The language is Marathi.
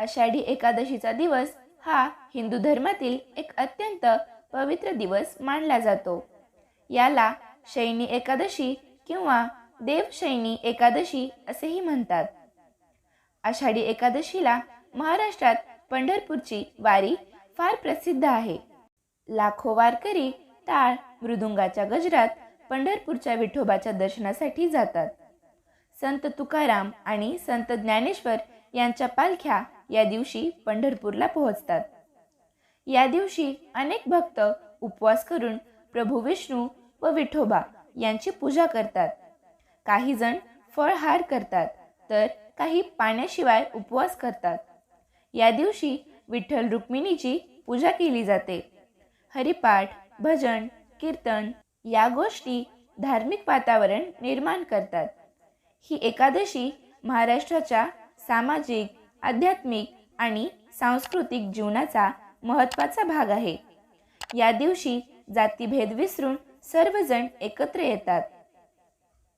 आषाढी एकादशीचा दिवस हा हिंदू धर्मातील एक अत्यंत पवित्र दिवस मानला जातो. याला शैनी एकादशी किंवा देवशैनी एकादशी असेही म्हणतात. आषाढी एकादशीला महाराष्ट्रात पंढरपूरची वारी फार प्रसिद्ध आहे. लाखो वारकरी टाळ मृदुंगाच्या गजरात पंढरपूरच्या विठोबाच्या दर्शनासाठी जातात. संत तुकाराम आणि संत ज्ञानेश्वर यांच्या पालख्या या दिवशी पंढरपूरला पोहोचतात. या दिवशी अनेक भक्त उपवास करून प्रभू विष्णू व विठोबा यांची पूजा करतात. काही जण फळहार करतात तर काही पाण्याशिवाय उपवास करतात. या दिवशी विठ्ठल रुक्मिणीची पूजा केली जाते. हरिपाठ भजन कीर्तन या गोष्टी धार्मिक वातावरण निर्माण करतात. ही एकादशी महाराष्ट्राच्या सामाजिक आध्यात्मिक आणि सांस्कृतिक जीवनाचा महत्त्वाचा भाग आहे. या दिवशी जातीभेद विसरून सर्वजण एकत्र येतात.